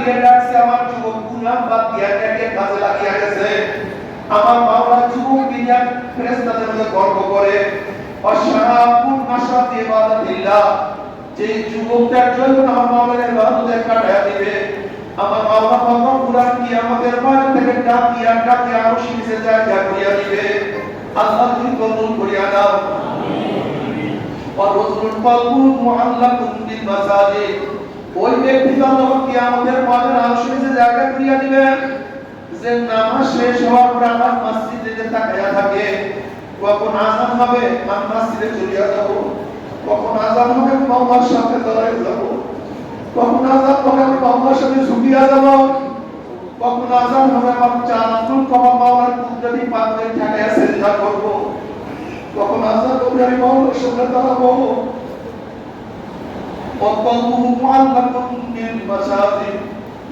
দিয়ে রাখছে আমার যুবক গুনাহ বাদ দিয়া নেকে কাজে লাগিয়া গেছে। আমার মাওলা যুবক বিনা ফেরেশতাদের মধ্যে গর্ব করে। অশাহাবুন মাশাতি ইবাদাতিল্লাহ যে যুবকটার জন্য আমার মাওলার ইবাদতে কাটায়া দিবে, আমার মাওলা পাক কুরআন কি আমাদের মান থেকে ডাকিয়া ডাকিয়া আরশি নিচে জায়গা করিয়া দিবে। আল্লাহ তুমি কবুল করিয়া দাও ওয়া রাজুলুল কলবু মুআল্লাকুন বিল মাসাজিদ। ওই ব্যক্তি যখন কিয়ামতের জায়গা করিয়া দিবেন যে নামাজ শেষ হওয়ার পর আমার মসজিদে যে তাকায়া থাকে কখন আজান হবে আমি মসজিদে চলিয়া যাব কখন আজান হবে মাওলার সাথে দাঁড়ায় যাব কখন আজান হবে আমি মাওলার সাথে ঝুঁকিয়া যাব কখন আজান হবে আমার চার আঙ্গুল কখন মাওলার কুদরতি পাত্রে ঠেকায়া সেজদা করবো কখন আজান হবে আমি মাওলার সামনে দাঁড়াবো وقلبه معلق بالمساجد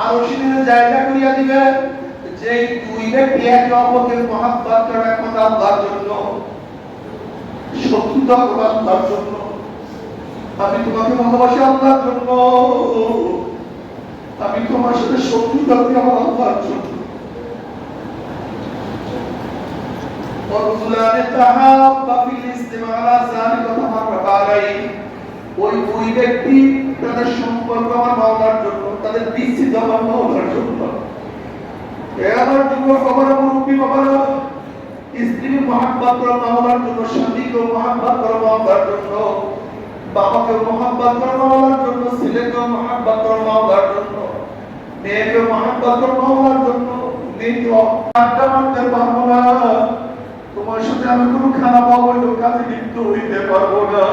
আরশিনের জায়গা করিয়া দিবে যে দুই ব্যক্তি একে অপরকে মহাব্বত করে একমাত্র আল্লাহর জন্য শত্রুতা করে আল্লাহর জন্য আমি তোমাকে ভালোবাসি আল্লাহর জন্য আমি তোমার সাথে শত্রুতা করি আমার আল্লাহর জন্য ورسلان تحابا في الاستماع على ذلك وتفرق عليه ওই দুই ব্যক্তি তাদের সম্পর্ক আমার মাওলার জন্য তাদের বিচ্ছিন্ন আমার মাওলার জন্য। এ আমার যুবক আমার মুরব্বী বাবারা স্ত্রীর মহাব্বত করো মাওলার জন্য স্বামীকে মহাব্বত করো মাওলার জন্য বাবাকে মহাব্বত করো মাওলার জন্য ছেলেকে মহাব্বত করো মাওলার জন্য মেয়েকে মহাব্বত করো মাওলার জন্য। তোমার সাথে আমি কোনো খারাপ অবৈধ কাজে লিপ্ত হইতে পারব না।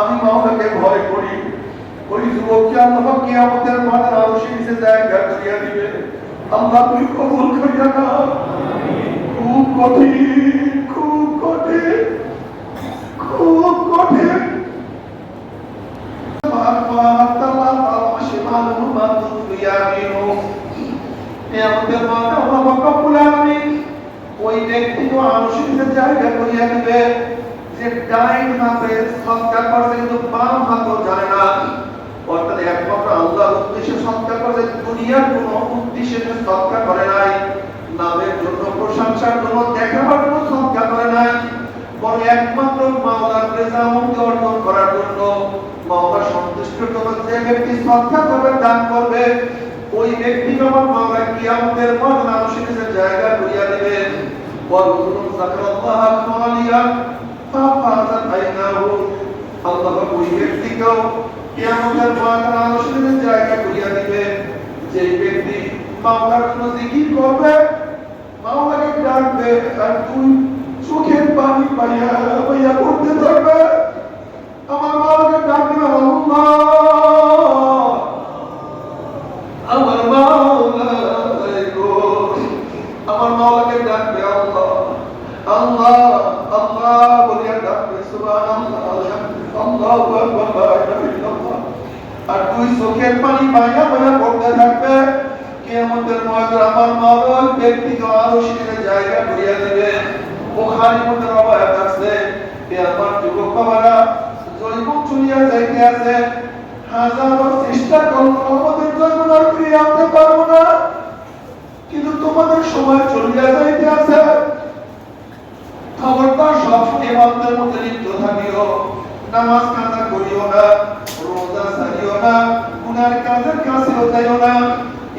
আমি মাওলাকে ভয় করি। ওই যুবককে আল্লাহ কিয়ামতের মাঠে আরও শীর্ষে জায়গা করিয়া দিবে? আল্লাহ তুই কবুল করিয়া না। খুব কঠিন খুব কঠিন খুব কঠিন। ওই ব্যক্তি তো আনুষঙ্গিক জায়গা করিয়া দিবে। যে ডাইন হাতে সৎকার করছে কিন্তু বাম হাতও যায় না। একমাত্র আল্লাহ উদ্দেশ্যে সৎকার করে দুনিয়ার কোনো উদ্দেশ্যে সৎকা করে নাই, নামের জন্য প্রশংসার জন্য দেখাবার জন্য সৎকা করে নাই, বরং একমাত্র মাওলার রেজা মুক্তি অর্জন করার জন্য মাওলা সন্তুষ্ট জন্য যে ব্যক্তি সৎকা করবে, দান করবে, ওই ব্যক্তি আমার মাওলা কিয়ামতের পর মানুষের জায়গা করিয়া দেবে ওয়ারুহুম যাকরাল্লাহ খালিয়া ফাফাজাত আইনাহু আল্লাহ ওই ব্যক্তিকেও কিয়ামতের ময়দানে আলোচনার জায়গা করিয়া দিবে যে ব্যক্তি মাওলার জন্য জিকির করবে, মাওলাকে ডাকবে আর তুই চোখের পানি পাইয়া পাইয়া করতে থাকবে। আমার মাওলাকে ডাকবে আল্লাহ আমার মাওলা আমার মাওলাকে ডাকবে আল্লাহ। আল্লাহ আল্লাহ বলিয়া ডাকবে সুবহানাল্লাহ, আলহামদুলিল্লাহ, আল্লাহু আকবার। আর তুই চোখের পানি পাইয়া পাইয়া পড়তে থাকবে। কিয়ামতের ময়দানে আমার মাওলা ব্যক্তিকে আরও শিখে জায়গা করিয়া দিবে। বুখারীর মধ্যে রবায়াত আছে এ আমার যুবক বাবারা জৈব চলিয়া যাইতে আছে। হাজারো চেষ্টা করল আমাদের জন্য আর ফিরে আনতে পারব না। কিন্তু তোমাদের সময় চলিয়া যাইতে আছে। খবরদার সব ইবাদতের মধ্যে লিপ্ত থাকিও। নামাজ কাজা করিও না। রোজা সারিও না কাজের না।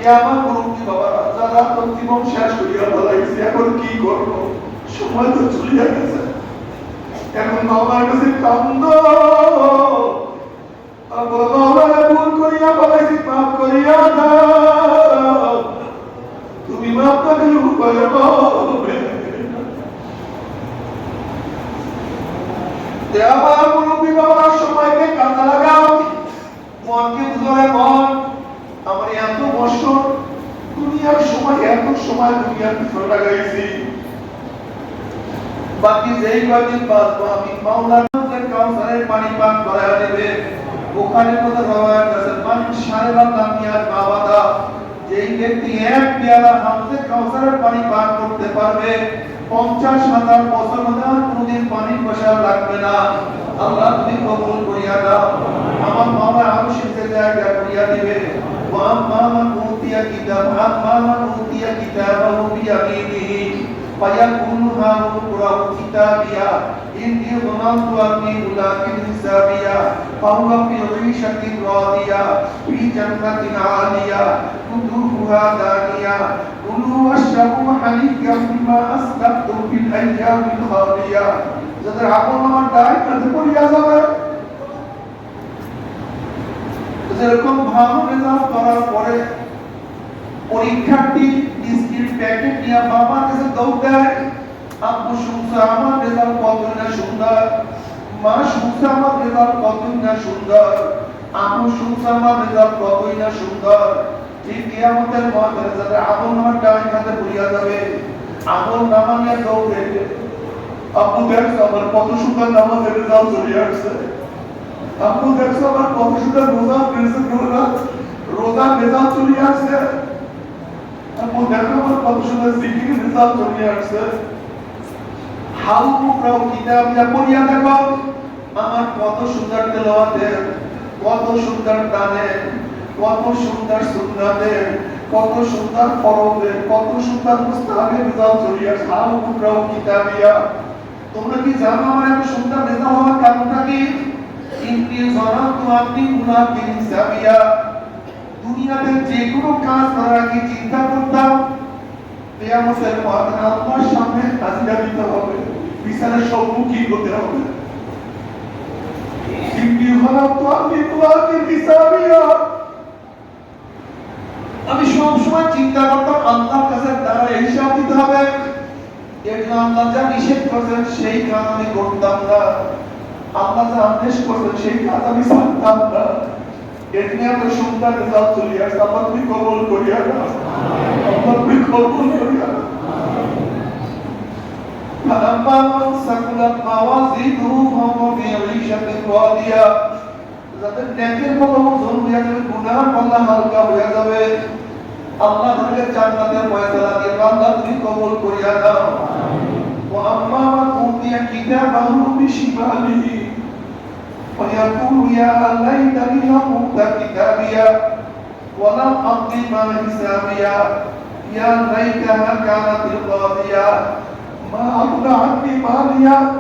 এ আমার মুরব্বী বাবা যারা তো জীবন শেষ বলাইছে এখন কি সময় তো চলিয়া গেছে। এখন বাবার কাছে কান্দ। ভুল করিয়া বলাইছি পাপ করিয়া দাও। তুমি মাপ আমার মুরব্বী বাবার সময়কে কাজে লাগাও। মনকে বুঝায় মন আমার এত বছর দুনিয়ার সময়, এত সময় দুনিয়ার পিছনে লাগাইছি। বাকি যেই কয়দিন বাঁচবো আমি মাওলার কাউসারের পানি পান করায় দেবে। ওখানে কথা রওয়ায়াত আছে? মান শারবা কামিয়াত বাবাদা যেই ব্যক্তি এক পেয়ালা হামজে কাউসারের পানি পান করতে পারবে, পঞ্চাশ হাজার বছর আর কোনোদিন পানি পয়সা লাগবে না। আল্লাহ তুমি কবুল করিয়া দাও। আমার মামা আরো শিখতে জায়গা করিয়া দিবে وأما من أوتي كتابه أما من أوتي كتابه بيمينه فيقول هاؤم اقرءوا كتابيه إني ظننت أني ملاق حسابيه فهو في عيشة راضية في جنة عالية قطوفها دانية كلوا واشربوا حنيئا بما أسلفتم في الأيام الخالية যাদের আপন আমার দায় কাঁধে পড়িয়া যাবে যেরকম ভালো রেজাল্ট করার পরে পরীক্ষার্থী বিস্কিট প্যাকেট নিয়ে বাবার কাছে দৌড় দেয় আব্বু, শুনছে? আমার রেজাল্ট কতই না সুন্দর? মা, শুনছে? আমার রেজাল্ট কতই না সুন্দর? আম্মু, শুনছে? আমার রেজাল্ট কতই না সুন্দর? ঠিক কিয়ামতের মধ্যে যাদের আমল নামার ডান হাতে পড়িয়া যাবে। আমল নামা নিয়ে দৌড়ে। আব্বু, দেখছ? আমার কত সুন্দর নামাজের রেজাল্ট চলে আসছে। আপনি দেখছ আমার কত সুন্দর রোজা ফিরেছে রোজা রোজা রেজাল্ট চলে আসছে। আপনি দেখো আমার কত সুন্দর জিকির রেজাল্ট চলে আসছে। হাউ মুকরাও কিতাব যা পড়িয়া দেখো আমার কত সুন্দর তেলাওয়াতের কত সুন্দর দানের কত সুন্দর সুন্নাতের কত সুন্দর ফরজের কত সুন্দর মুস্তাহাবের রেজাল্ট চলে আসছে। হাউ মুকরাও কিতাবিয়া তোমরা কি জানো আমার এত সুন্দর দুনিয়াতে যে কোনো কাজ করার আগে চিন্তা করতাম কিয়ামতের মাঠে আল্লাহর সামনে হাজিরা দিতে হবে, বিচারের সম্মুখীন হতে হবে। আমি সবসময় চিন্তা করতাম, আল্লাহর কাছে দাঁড়ায় হিসাব দিতে হবে। এর আল্লাহ যা নিষেধ করেছেন, সেই আমি করতাম না। আল্লাহ যা আদেশ করছেন সেই কাজ আমি ছাড়তাম না এর নিয়ে আমরা সুন্দর রেজাল্ট চলে আসছে আল্লাহ তুমি কবল করিয়া না আল্লাহ তুমি কবল করিয়া না فأما من ثقلت موازينه فهو في عيشة راضية যাদের নেকের পাল্লা ওজন হয়ে যাবে গুনার পাল্লা হালকা হয়ে যাবে আল্লাহ তাদেরকে জান্নাতের ফয়সালা দিয়ে আল্লাহ তুমি কবুল করিয়া দাও وأما من أوتي كتابه بشماله فيقول يا ليتني لم أوت كتابيا ولم أقض ما حسابيا يا ليتها كانت القاضية ما أغنى عني ماليا